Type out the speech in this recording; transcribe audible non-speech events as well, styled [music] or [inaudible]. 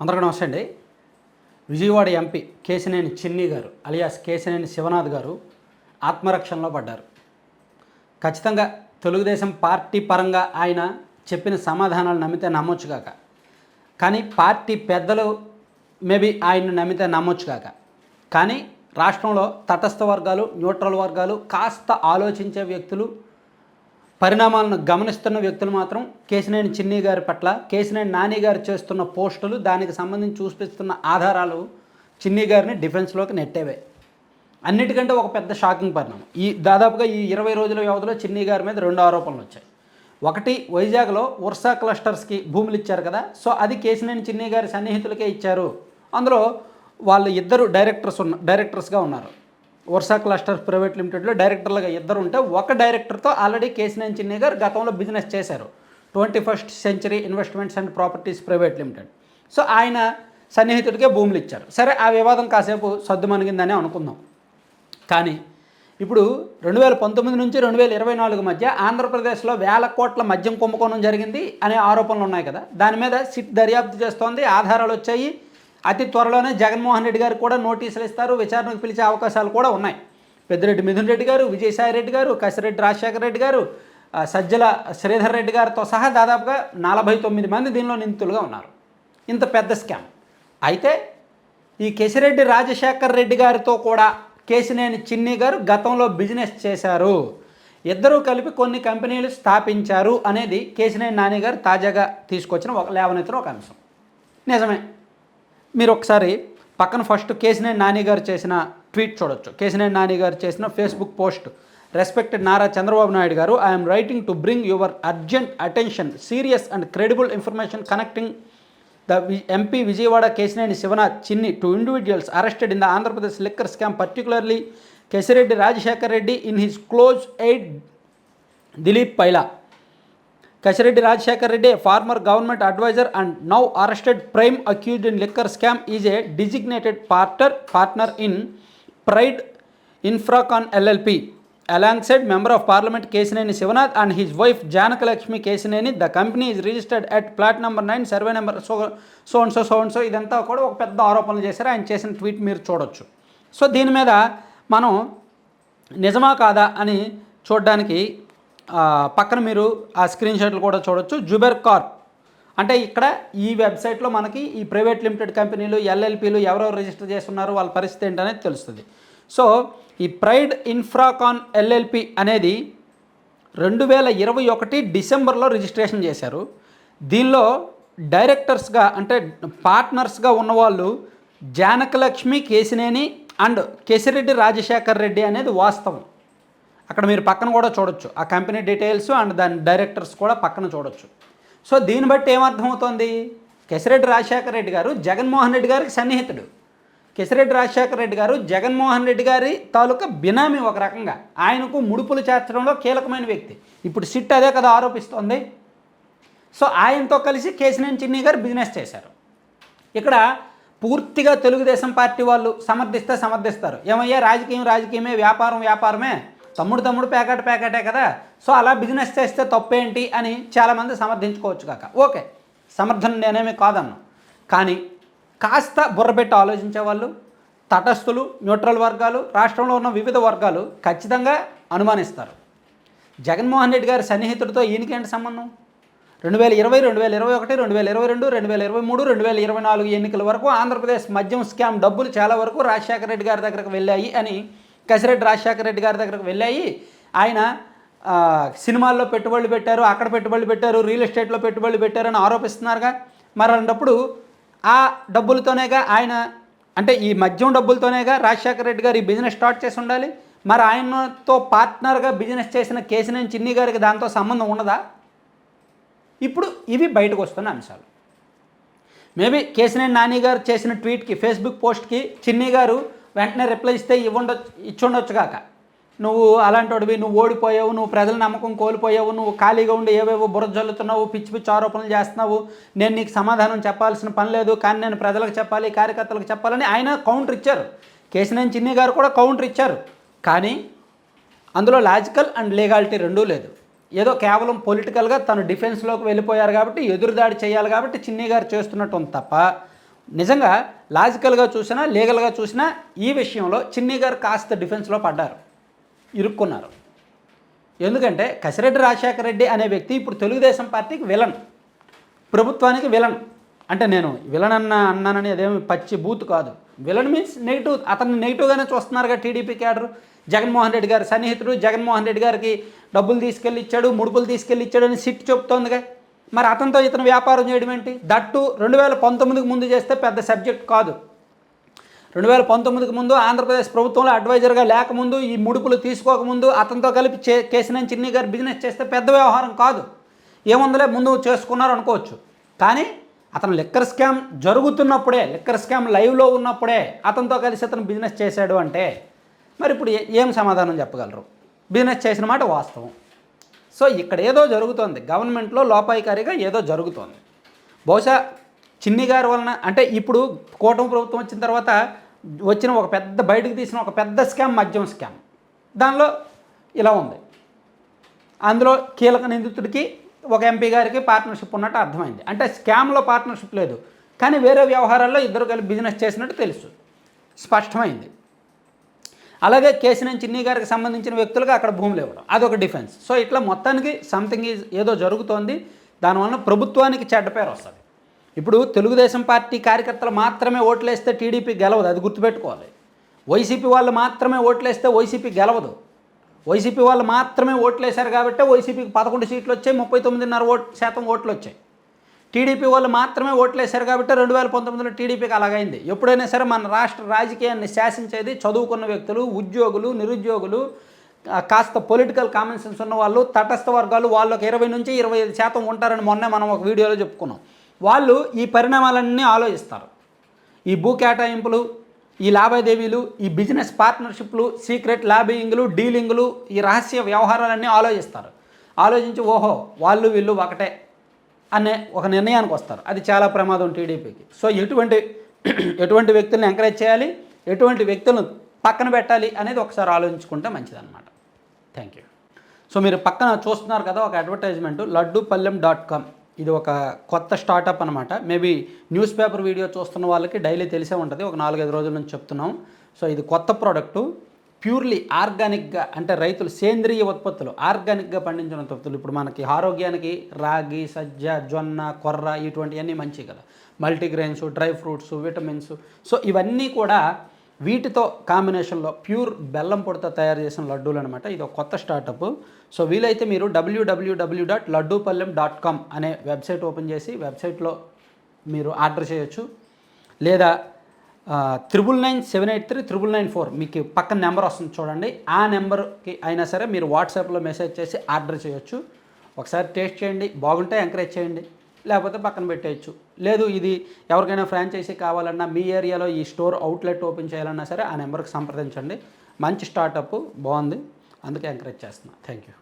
అందరికీ నమస్తే అండి. విజయవాడ ఎంపీ కేశినేని చిన్ని గారు అలియాస్ కేశినేని శివనాథ్ గారు ఆత్మరక్షణలో పడ్డారు. ఖచ్చితంగా తెలుగుదేశం పార్టీ పరంగా ఆయన చెప్పిన సమాధానాలు నమ్మితే నమ్మొచ్చు కాక. కానీ పార్టీ పెద్దలు మేబీ ఆయన్ను నమ్మితే నమ్మొచ్చు కాక. కానీ రాష్ట్రంలో తటస్థ వర్గాలు న్యూట్రల్ వర్గాలు కాస్త ఆలోచించే వ్యక్తులు పరిణామాలను గమనిస్తున్న వ్యక్తులు మాత్రం కేసినేని చిన్ని గారి పట్ల కేసినేని నాని గారు చేస్తున్న పోస్టులు దానికి సంబంధించి చూపిస్తున్న ఆధారాలు చిన్ని గారిని డిఫెన్స్లోకి నెట్టేవే. అన్నిటికంటే ఒక పెద్ద షాకింగ్ పరిణామం. ఈ దాదాపుగా ఈ ఇరవై రోజుల వ్యవధిలో చిన్ని గారి మీద రెండు ఆరోపణలు వచ్చాయి. ఒకటి వైజాగ్లో వర్షా క్లస్టర్స్కి భూములు ఇచ్చారు కదా సో అది కేసినేని చిన్ని గారి సన్నిహితులకే ఇచ్చారు. అందులో వాళ్ళు ఇద్దరు డైరెక్టర్స్ ఉన్న డైరెక్టర్స్గా ఉన్నారు. వర్షా క్లస్టర్స్ ప్రైవేట్ లిమిటెడ్లో డైరెక్టర్లుగా ఇద్దరు ఉంటే ఒక డైరెక్టర్తో ఆల్రెడీ కేసినేని చిన్నయ్య గారు గతంలో బిజినెస్ చేశారు. Twenty first century investments and properties private limited. So ఆయన సన్నిహితుడికే భూములు ఇచ్చారు. సరే ఆ వివాదం కాసేపు సద్దుమణిగిందని అనుకుందాం. కానీ ఇప్పుడు రెండు వేల పంతొమ్మిది నుంచి రెండు వేల ఇరవై నాలుగు మధ్య ఆంధ్రప్రదేశ్లో వేల కోట్ల మద్యం కుంభకోణం జరిగింది అనే ఆరోపణలు ఉన్నాయి కదా. దాని మీద సిట్ దర్యాప్తు చేస్తోంది ఆధారాలు వచ్చాయి అతి త్వరలోనే జగన్మోహన్ రెడ్డి గారు కూడా నోటీసులు ఇస్తారు విచారణకు పిలిచే అవకాశాలు కూడా ఉన్నాయి. పెద్దిరెడ్డి మిథున్ రెడ్డి గారు విజయసాయి రెడ్డి గారు కసిరెడ్డి రాజశేఖర రెడ్డి గారు సజ్జల శ్రీధర్ రెడ్డి గారితో సహా దాదాపుగా నలభై తొమ్మిది మంది దీనిలో నిందితులుగా ఉన్నారు. ఇంత పెద్ద స్కామ్. అయితే ఈ కేసిరెడ్డి రాజశేఖర్ రెడ్డి గారితో కూడా కేసినేని చిన్ని గారు గతంలో బిజినెస్ చేశారు. ఇద్దరూ కలిపి కొన్ని కంపెనీలు స్థాపించారు అనేది కేసినేని నాని గారు తాజాగా తీసుకొచ్చిన ఒక లేవనెత్తిన ఒక అంశం. నిజమే. మీరు ఒకసారి పక్కన ఫస్ట్ కేసినేని నాని గారు చేసిన ట్వీట్ చూడొచ్చు. కేసినేని నాని గారు చేసిన Facebook post respected Nara Chandrababu Naidu గారు I'm writing to bring your urgent attention serious and credible information connecting the MP Vijayawada Kesineni Sivanath Chinni to individuals arrested in the Andhra Pradesh liquor scam particularly Kesireddy Rajasekhar Reddy in his close aide Dilip Paila Kasireddy Rajasekhar Reddy former government adviser and now arrested prime accused in liquor scam is a designated parter partner in Pride Infracon LLP. Alongside member of parliament Kesineni Sivanath and his wife Janakalakshmi Kesineni the company is registered at plot number nine survey number so so so సోన్సో ఇదంతా కూడా ఒక పెద్ద ఆరోపణలు చేశారు. ఆయన చేసిన tweet మీరు చూడొచ్చు. సో దీని మీద మనం నిజమా కాదా అని చూడడానికి పక్కన మీరు ఆ స్క్రీన్ షాట్లు కూడా చూడొచ్చు. జుబెర్ కార్ప్. అంటే ఇక్కడ ఈ వెబ్సైట్లో మనకి ఈ ప్రైవేట్ లిమిటెడ్ కంపెనీలు ఎల్ఎల్పీలు ఎవరెవరు రిజిస్టర్ చేస్తున్నారు వాళ్ళ పరిస్థితి ఏంటనేది తెలుస్తుంది. సో ఈ ప్రైడ్ ఇన్ఫ్రాకాన్ ఎల్ఎల్పి అనేది రెండు వేల ఇరవై ఒకటి డిసెంబర్లో రిజిస్ట్రేషన్ చేశారు. దీనిలో డైరెక్టర్స్గా అంటే పార్ట్నర్స్గా ఉన్నవాళ్ళు జానకలక్ష్మి కేసినేని అండ్ కేసిరెడ్డి రాజశేఖర్ రెడ్డి అనేది వాస్తవం. అక్కడ మీరు పక్కన కూడా చూడొచ్చు. ఆ కంపెనీ డీటెయిల్స్ అండ్ దాని డైరెక్టర్స్ కూడా పక్కన చూడొచ్చు. సో దీన్ని బట్టి ఏమర్థమవుతోంది? కేసిరెడ్డి రాజశేఖర రెడ్డి గారు జగన్మోహన్ రెడ్డి గారికి సన్నిహితుడు. కేసిరెడ్డి రాజశేఖర రెడ్డి గారు జగన్మోహన్ రెడ్డి గారి తాలూకా బినామీ ఒక రకంగా ఆయనకు ముడుపులు చేర్చడంలో కీలకమైన వ్యక్తి. ఇప్పుడు సిట్ అదే కదా ఆరోపిస్తోంది. సో ఆయనతో కలిసి కేసినేని చిన్ని గారు బిజినెస్ చేశారు. ఇక్కడ పూర్తిగా తెలుగుదేశం పార్టీ వాళ్ళు సమర్థిస్తే సమర్థిస్తారు. ఏమయ్యా రాజకీయం రాజకీయమే వ్యాపారం వ్యాపారమే? తమ్ముడు తమ్ముడు ప్యాకెట్ ప్యాకెటే కదా. సో అలా బిజినెస్ చేస్తే తప్పేంటి అని చాలామంది సమర్థించుకోవచ్చు కాక. ఓకే సమర్థన నేనేమి కాదన్నా. కానీ కాస్త బుర్రబెట్టి ఆలోచించే వాళ్ళు తటస్థులు న్యూట్రల్ వర్గాలు రాష్ట్రంలో ఉన్న వివిధ వర్గాలు ఖచ్చితంగా అనుమానిస్తారు. జగన్మోహన్ రెడ్డి గారి సన్నిహితుడితో ఈయనకేంటి సంబంధం? రెండు వేల ఇరవై రెండు వేల ఇరవై ఒకటి రెండు వేల ఇరవై రెండు రెండు వేల ఇరవై మూడు రెండు వేల ఇరవై నాలుగు ఎన్నికల వరకు ఆంధ్రప్రదేశ్ మద్యం స్కామ్ డబ్బులు చాలా వరకు రాజశేఖర రెడ్డి గారి దగ్గరకు వెళ్ళాయి అని కసిరెడ్డి రాజశేఖర రెడ్డి గారి దగ్గరకు వెళ్ళాయి. ఆయన సినిమాల్లో పెట్టుబడులు పెట్టారు అక్కడ పెట్టుబడులు పెట్టారు రియల్ ఎస్టేట్లో పెట్టుబడులు పెట్టారని ఆరోపిస్తున్నారుగా. మరి అలాంటప్పుడు ఆ డబ్బులతోనేగా ఆయన అంటే ఈ మద్యం డబ్బులతోనేగా రాజశేఖర రెడ్డి గారు ఈ బిజినెస్ స్టార్ట్ చేసి ఉండాలి. మరి ఆయనతో పార్ట్నర్గా బిజినెస్ చేసిన కేసినేని చిన్ని గారికి దాంతో సంబంధం ఉండదా ఇప్పుడు ఇవి బయటకు వస్తున్న అంశాలు. మేబీ కేసినేని నాని గారు చేసిన ట్వీట్కి ఫేస్బుక్ పోస్ట్కి చిన్ని గారు వెంటనే రిప్లై ఇస్తే ఇవ్వండొచ్చు ఇచ్చుండొచ్చు కాక. నువ్వు అలాంటివి నువ్వు ఓడిపోయావు నువ్వు ప్రజల నమ్మకం కోల్పోయావు నువ్వు ఖాళీగా ఉండి ఏవేవో బుర్ర జల్లుతున్నావు పిచ్చి పిచ్చి ఆరోపణలు చేస్తున్నావు నేను నీకు సమాధానం చెప్పాల్సిన పని లేదు కానీ నేను ప్రజలకు చెప్పాలి కార్యకర్తలకు చెప్పాలని ఆయన కౌంటర్ ఇచ్చారు. కేశినేని చిన్ని గారు కూడా కౌంటర్ ఇచ్చారు. కానీ అందులో లాజికల్ అండ్ లీగాలిటీ రెండూ లేదు. ఏదో కేవలం పొలిటికల్గా తను డిఫెన్స్లోకి వెళ్ళిపోయారు కాబట్టి ఎదురుదాడి చేయాలి కాబట్టి చిన్ని గారు చేస్తున్నట్టు ఉంది తప్ప నిజంగా లాజికల్గా చూసినా లీగల్గా చూసినా ఈ విషయంలో చిన్ని గారు కాస్త డిఫెన్స్లో పడ్డారు. ఇరుక్కున్నారు. ఎందుకంటే కసిరెడ్డి రాజశేఖర రెడ్డి అనే వ్యక్తి ఇప్పుడు తెలుగుదేశం పార్టీకి విలన్. ప్రభుత్వానికి విలన్. అంటే నేను విలన్ అన్న అన్నానని అదేమి పచ్చి బూత్ కాదు. విలన్ మీన్స్ నెగిటివ్ అతన్ని నెగిటివ్గానే చూస్తున్నారుగా టీడీపీ క్యాడర్. జగన్మోహన్ రెడ్డి గారి సన్నిహితుడు జగన్మోహన్ రెడ్డి గారికి డబ్బులు తీసుకెళ్ళి ఇచ్చాడు ముడుపులు తీసుకెళ్ళి ఇచ్చాడు అని సిట్ చెప్తోందిగా. మరి అతనితో ఇతను వ్యాపారం చేయడం ఏంటి? దట్టు రెండు వేల పంతొమ్మిదికి ముందు చేస్తే పెద్ద సబ్జెక్ట్ కాదు. రెండు వేల పంతొమ్మిదికి ముందు ఆంధ్రప్రదేశ్ ప్రభుత్వంలో అడ్వైజర్గా లేకముందు ఈ ముడుపులు తీసుకోకముందు అతనితో కలిపి చే కేసినేని చిన్ని గారు బిజినెస్ చేస్తే పెద్ద వ్యవహారం కాదు. ఏముందలే ముందు చేసుకున్నారు అనుకోవచ్చు. కానీ అతను లిక్కర్ స్కామ్ జరుగుతున్నప్పుడే లిక్కర్ స్కామ్ లైవ్లో ఉన్నప్పుడే అతనితో కలిసి అతను బిజినెస్ చేశాడు అంటే మరి ఇప్పుడు ఏం సమాధానం చెప్పగలరు? బిజినెస్ చేసిన మాట వాస్తవం. సో ఇక్కడ ఏదో జరుగుతోంది. గవర్నమెంట్లో లోపాయికారిగా ఏదో జరుగుతోంది. బహుశా చిన్ని గారి వలన అంటే ఇప్పుడు కూటమి ప్రభుత్వం వచ్చిన తర్వాత వచ్చిన ఒక పెద్ద బయటకు తీసిన ఒక పెద్ద స్కామ్ మద్యం స్కామ్. దానిలో ఇలా ఉంది. అందులో కీలక నిందితుడికి ఒక ఎంపీ గారికి పార్ట్నర్షిప్ ఉన్నట్టు అర్థమైంది. అంటే స్కామ్లో పార్ట్నర్షిప్ లేదు. కానీ వేరే వ్యవహారాల్లో ఇద్దరు కలిపి బిజినెస్ చేసినట్టు తెలుసు. స్పష్టమైంది. అలాగే కేసినేని చిన్ని గారికి సంబంధించిన వ్యక్తులకు అక్కడ భూములు ఇవ్వడం అదొక డిఫెన్స్. సో ఇట్లా మొత్తానికి సంథింగ్ ఈజ్ ఏదో జరుగుతోంది. దానివల్ల ప్రభుత్వానికి చెడ్డ పేరు వస్తుంది. ఇప్పుడు తెలుగుదేశం పార్టీ కార్యకర్తలు మాత్రమే ఓట్లేస్తే టీడీపీ గెలవదు. అది గుర్తుపెట్టుకోవాలి. వైసీపీ వాళ్ళు మాత్రమే ఓట్లేస్తే వైసీపీ గెలవదు. వైసీపీ వాళ్ళు మాత్రమే ఓట్లేశారు కాబట్టి వైసీపీకి పదకొండు సీట్లు వచ్చాయి. ముప్పై తొమ్మిదిన్నర ఓట్ శాతం ఓట్లు వచ్చాయి. టీడీపీ వాళ్ళు మాత్రమే ఓట్లేశారు కాబట్టి రెండు వేల పంతొమ్మిదిలో టీడీపీకి అలాగైంది. ఎప్పుడైనా సరే మన రాష్ట్ర రాజకీయాన్ని శాసించేది చదువుకున్న వ్యక్తులు ఉద్యోగులు నిరుద్యోగులు కాస్త పొలిటికల్ కామన్ సెన్స్ ఉన్న వాళ్ళు తటస్థ వర్గాలు వాళ్ళకి ఇరవై నుంచి ఇరవై ఐదు శాతం ఉంటారని మొన్నే మనం ఒక వీడియోలో చెప్పుకున్నాం. వాళ్ళు ఈ పరిణామాలన్నీ ఆలోచిస్తారు. ఈ భూ కేటాయింపులు ఈ లావాదేవీలు ఈ బిజినెస్ పార్ట్నర్షిప్లు సీక్రెట్ లాబింగ్లు డీలింగులు ఈ రహస్య వ్యవహారాలన్నీ ఆలోచిస్తారు. ఆలోచించి ఓహో వాళ్ళు వీళ్ళు ఒకటే. అనే ఒక నిర్ణయానికి వస్తారు. అది చాలా ప్రమాదం టీడీపీకి. సో ఎటువంటి [clears throat] ఎటువంటి వ్యక్తులను ఎంకరేజ్ చేయాలి? ఎటువంటి వ్యక్తులను పక్కన పెట్టాలి అనేది ఒకసారి ఆలోచించుకుంటే మంచిదన్నమాట. థ్యాంక్ యూ సో మీరు పక్కన చూస్తున్నారు కదా ఒక అడ్వర్టైజ్మెంట్ లడ్డూపల్లెం డాట్ కామ్. ఇది ఒక కొత్త స్టార్టప్ అనమాట మేబీ న్యూస్ పేపర్ వీడియో చూస్తున్న వాళ్ళకి డైలీ తెలిసే ఉంటుంది. ఒక నాలుగైదు రోజుల నుంచి చెప్తున్నాం. సో ఇది కొత్త ప్రోడక్టు ప్యూర్లీ ఆర్గానిక్గా అంటే రైతులు సేంద్రియ ఉత్పత్తులు ఆర్గానిక్గా పండించిన ఉత్పత్తులు. ఇప్పుడు మనకి ఆరోగ్యానికి రాగి సజ్జ జొన్న కొర్ర ఇటువంటివన్నీ మంచివి కదా. Multigrains dry fruits vitamins. So ఇవన్నీ కూడా వీటితో కాంబినేషన్లో ప్యూర్ బెల్లం పొడితో తయారు చేసిన లడ్డూలు అనమాట ఇది ఒక కొత్త స్టార్టప్. సో వీలైతే మీరు WWW dot Laddupallem dot com అనే వెబ్సైట్ ఓపెన్ చేసి వెబ్సైట్లో మీరు ఆర్డర్ చేయొచ్చు. లేదా triple nine seven eight three triple nine four మీకు పక్కన నెంబర్ వస్తుంది చూడండి. ఆ నెంబర్కి అయినా సరే మీరు వాట్సాప్లో మెసేజ్ చేసి ఆర్డర్ చేయొచ్చు. ఒకసారి టేస్ట్ చేయండి. బాగుంటే ఎంకరేజ్ చేయండి. లేకపోతే పక్కన పెట్టేయచ్చు. లేదు ఇది ఎవరికైనా ఫ్రాంచైజీ కావాలన్నా మీ ఏరియాలో ఈ స్టోర్ అవుట్లెట్ ఓపెన్ చేయాలన్నా సరే ఆ నెంబర్కి సంప్రదించండి. మంచి స్టార్టప్ బాగుంది. అందుకే ఎంకరేజ్ చేస్తున్నా. Thank you